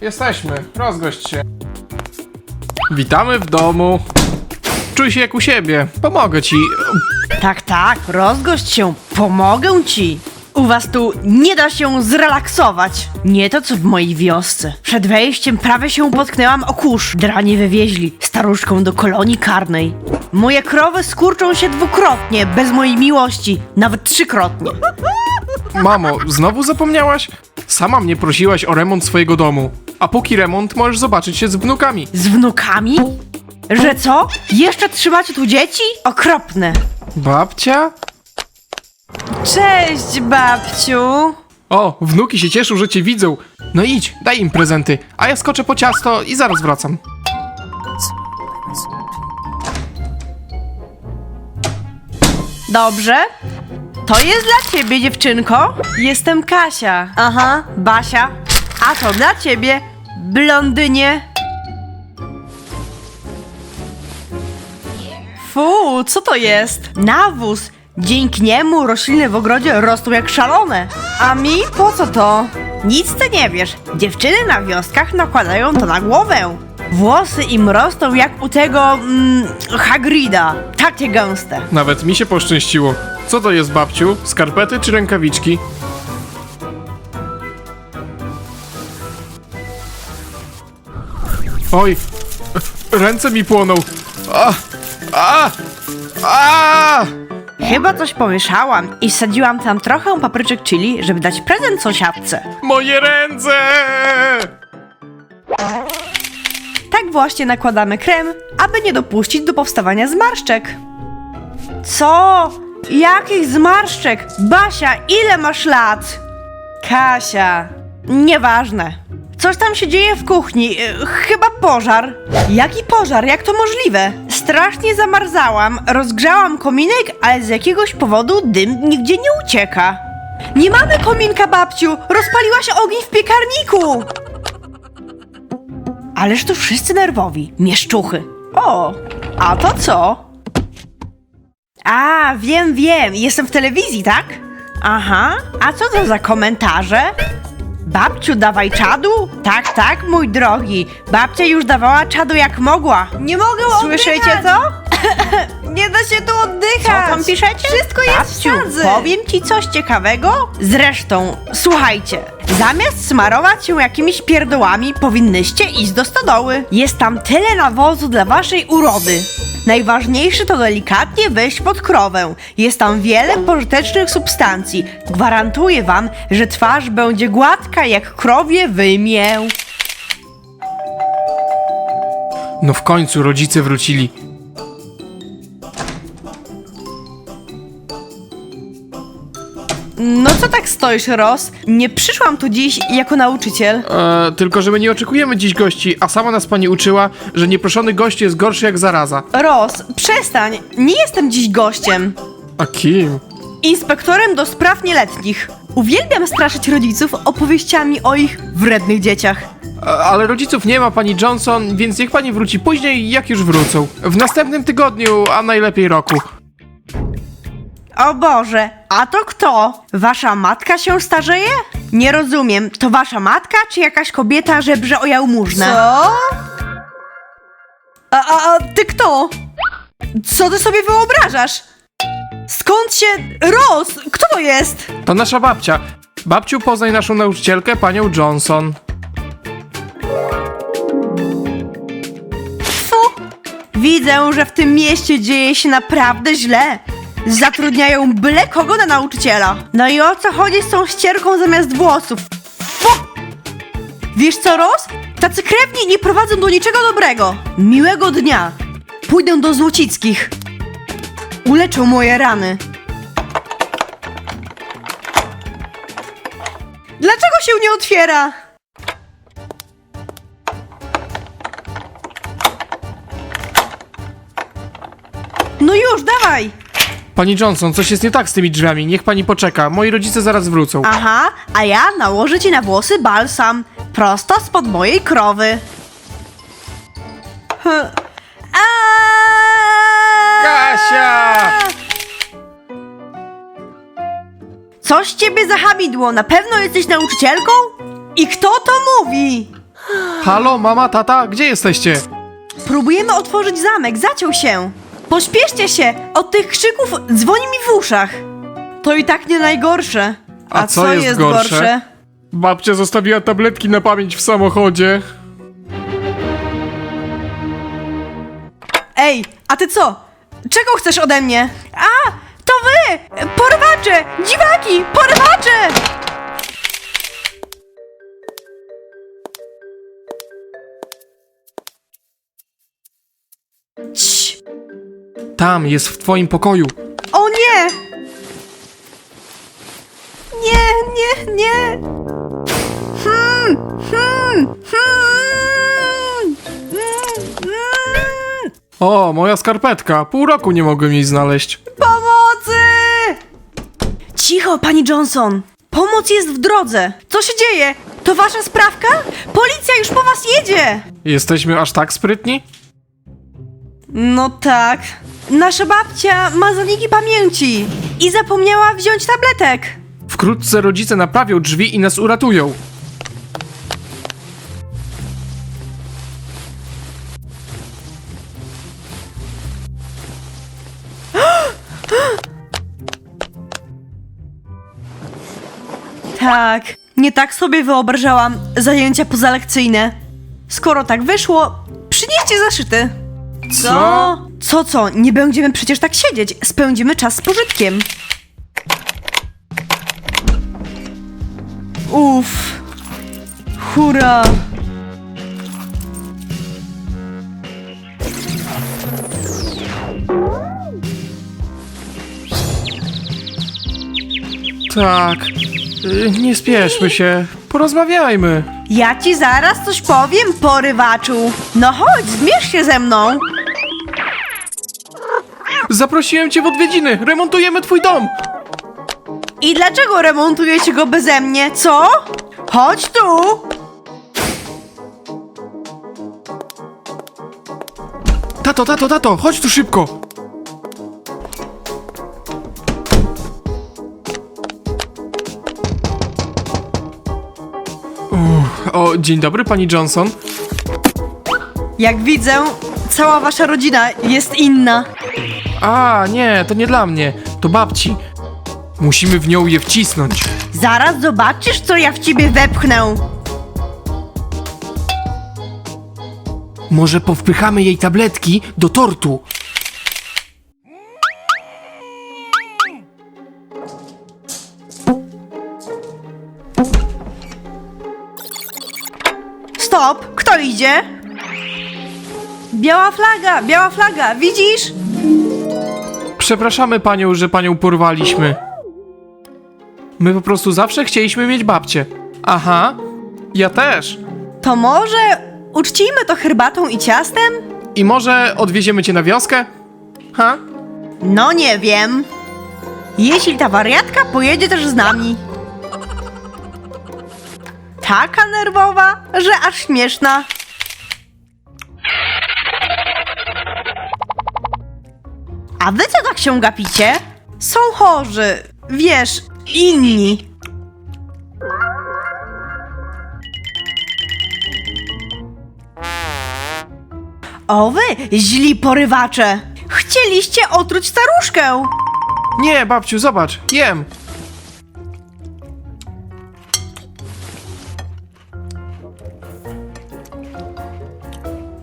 jesteśmy. Rozgość się. Witamy w domu. Czuj się jak u siebie. Pomogę ci. Tak, tak, rozgość się, pomogę ci. U was tu nie da się zrelaksować. Nie to co w mojej wiosce. Przed wejściem prawie się potknęłam o kurz. Dranie wywieźli staruszką do kolonii karnej. Moje krowy skurczą się dwukrotnie, bez mojej miłości, nawet trzykrotnie. Mamo, znowu zapomniałaś? Sama mnie prosiłaś o remont swojego domu. A póki remont, możesz zobaczyć się z wnukami. Z wnukami? Że co? Jeszcze trzymacie tu dzieci? Okropne. Babcia? Cześć, babciu. O, wnuki się cieszą, że cię widzą. No idź, daj im prezenty, a ja skoczę po ciasto i zaraz wracam. Dobrze. To jest dla ciebie, dziewczynko. Jestem Kasia. Aha, Basia. A to dla ciebie, blondynie. Fu, co to jest? Nawóz. Dzięki niemu rośliny w ogrodzie rosną jak szalone. A mi po co to? Nic ty nie wiesz. Dziewczyny na wioskach nakładają to na głowę. Włosy im rosną jak u tego mm, Hagrida. Takie gęste. Nawet mi się poszczęściło. Co to jest, babciu? Skarpety czy rękawiczki? Oj, ręce mi płoną. A, a, a! Chyba coś pomieszałam i wsadziłam tam trochę papryczek chili, żeby dać prezent sąsiadce. Moje ręce! Tak właśnie nakładamy krem, aby nie dopuścić do powstawania zmarszczek. Co? Jakich zmarszczek? Basia, ile masz lat? Kasia. Nieważne. Coś tam się dzieje w kuchni. e, Chyba pożar. Jaki pożar? Jak to możliwe? Strasznie zamarzałam, rozgrzałam kominek, ale z jakiegoś powodu dym nigdzie nie ucieka. Nie mamy kominka, babciu! Rozpaliła się ogień w piekarniku! Ależ tu wszyscy nerwowi, mieszczuchy. O, a to co? A, wiem, wiem, jestem w telewizji, tak? Aha, a co to za komentarze? Babciu, dawaj czadu? Tak, tak, mój drogi. Babcia już dawała czadu jak mogła. Nie mogę Słyszycie to? Nie da się tu oddychać. Co tam piszecie? Wszystko jest Babciu, powiem ci coś ciekawego? Zresztą, słuchajcie. Zamiast smarować się jakimiś pierdołami, powinnyście iść do stodoły. Jest tam tyle nawozu dla waszej urody. Najważniejsze to delikatnie wejść pod krowę. Jest tam wiele pożytecznych substancji. Gwarantuję wam, że twarz będzie gładka jak krowie wymię. No w końcu rodzice wrócili. No co tak stoisz, Ros? Nie przyszłam tu dziś jako nauczyciel. E, tylko, że my nie oczekujemy dziś gości, a sama nas pani uczyła, że nieproszony gość jest gorszy jak zaraza. Ros, przestań. Nie jestem dziś gościem. A kim? Inspektorem do spraw nieletnich. Uwielbiam straszyć rodziców opowieściami o ich wrednych dzieciach. E, ale rodziców nie ma pani Johnson, więc niech pani wróci później, jak już wrócą. W następnym tygodniu, a najlepiej roku. O Boże, a to kto? Wasza matka się starzeje? Nie rozumiem, to wasza matka czy jakaś kobieta żebrze o jałmużnę? Co? A, a, a ty kto? Co ty sobie wyobrażasz? Skąd się... Ros, kto to jest? To nasza babcia. Babciu, poznaj naszą nauczycielkę, panią Johnson. Fu! Widzę, że w tym mieście dzieje się naprawdę źle. Zatrudniają byle kogo na nauczyciela. No i o co chodzi z tą ścierką zamiast włosów? Fu! Wiesz co, Ros? Tacy krewni nie prowadzą do niczego dobrego. Miłego dnia. Pójdę do Złocickich. Uleczą moje rany. Dlaczego się nie otwiera? No już, dawaj! Pani Johnson, coś jest nie tak z tymi drzwiami. Niech pani poczeka. Moi rodzice zaraz wrócą. Aha, a ja nałożę ci na włosy balsam. Prosto spod mojej krowy. Hm. Aaaa! Kasia! Coś ciebie zahamidło, na pewno jesteś nauczycielką? I kto to mówi? Halo, mama, tata, gdzie jesteście? Próbujemy otworzyć zamek, zaciął się. Pośpieszcie się, od tych krzyków dzwoni mi w uszach. To i tak nie najgorsze. A co jest gorsze? Babcia zostawiła tabletki na pamięć w samochodzie. Ej, a ty co? Czego chcesz ode mnie? A, to wy! Porwacze! Dziwaki! Porwacze! Tam, jest w twoim pokoju. O nie! Nie, nie, nie! Hmm, hmm, hmm. O, moja skarpetka. Pół roku nie mogłem jej znaleźć. Pomocy! Cicho, pani Johnson! Pomoc jest w drodze! Co się dzieje? To wasza sprawka? Policja już po was jedzie! Jesteśmy aż tak sprytni? No tak. Nasza babcia ma zaniki pamięci i zapomniała wziąć tabletek. Wkrótce rodzice naprawią drzwi i nas uratują. Tak, nie tak sobie wyobrażałam zajęcia pozalekcyjne. Skoro tak wyszło, przynieście zaszyty. Co? Co, co? Nie będziemy przecież tak siedzieć. Spędzimy czas z pożytkiem. Uff. Hurra. Tak. Y, Nie spieszmy się. Porozmawiajmy. Ja ci zaraz coś powiem, porywaczu. No chodź, zmierz się ze mną. Zaprosiłem cię w odwiedziny. Remontujemy twój dom. I dlaczego remontujecie go beze mnie, co? Chodź tu! Tato, tato, tato, chodź tu szybko. Uff, o, dzień dobry, pani Johnson. Jak widzę, cała wasza rodzina jest inna. A, nie, to nie dla mnie. To babci. Musimy w nią je wcisnąć. Zaraz zobaczysz, co ja w ciebie wepchnę. Może powpychamy jej tabletki do tortu. Stop! Kto idzie? Biała flaga, biała flaga, widzisz? Przepraszamy panią, że panią porwaliśmy. My po prostu zawsze chcieliśmy mieć babcię. Aha, ja też. To może uczcijmy to herbatą i ciastem? I może odwieziemy cię na wioskę? Ha? No nie wiem. Jeśli ta wariatka pojedzie też z nami. Taka nerwowa, że aż śmieszna. A wy co tak się gapicie? Są chorzy, wiesz, inni. O wy, źli porywacze! Chcieliście otruć staruszkę! Nie, babciu, zobacz, jem.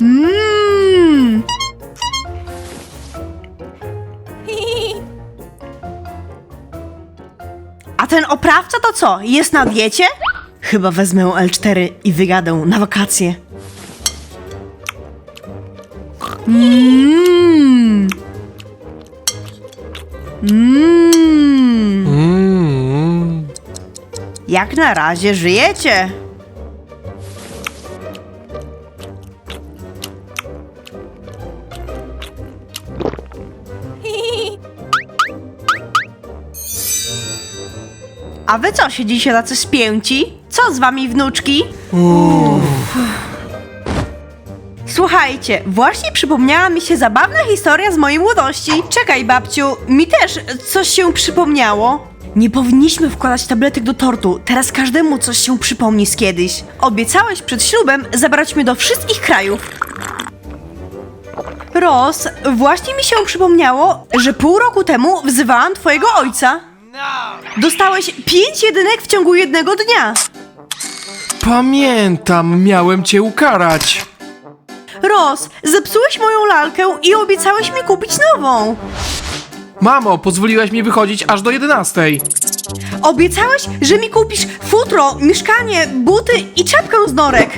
Mmm! Ten oprawca to co? Jest na diecie? Chyba wezmę L4 i wygadę na wakacje. Mmm! Mmm! Mm. Jak na razie żyjecie. A wy co, siedzicie tacy spięci? Co z wami, wnuczki? Słuchajcie, właśnie przypomniała mi się zabawna historia z mojej młodości. Czekaj, babciu, mi też coś się przypomniało. Nie powinniśmy wkładać tabletek do tortu. Teraz każdemu coś się przypomni z kiedyś. Obiecałeś przed ślubem zabrać mnie do wszystkich krajów. Ros, właśnie mi się przypomniało, że pół roku temu wzywałam twojego ojca. Dostałeś pięć jedynek w ciągu jednego dnia. Pamiętam, miałem cię ukarać. Ros, zepsułeś moją lalkę i obiecałeś mi kupić nową. Mamo, pozwoliłaś mi wychodzić aż do 11. Obiecałeś, że mi kupisz futro, mieszkanie, buty i czapkę z norek.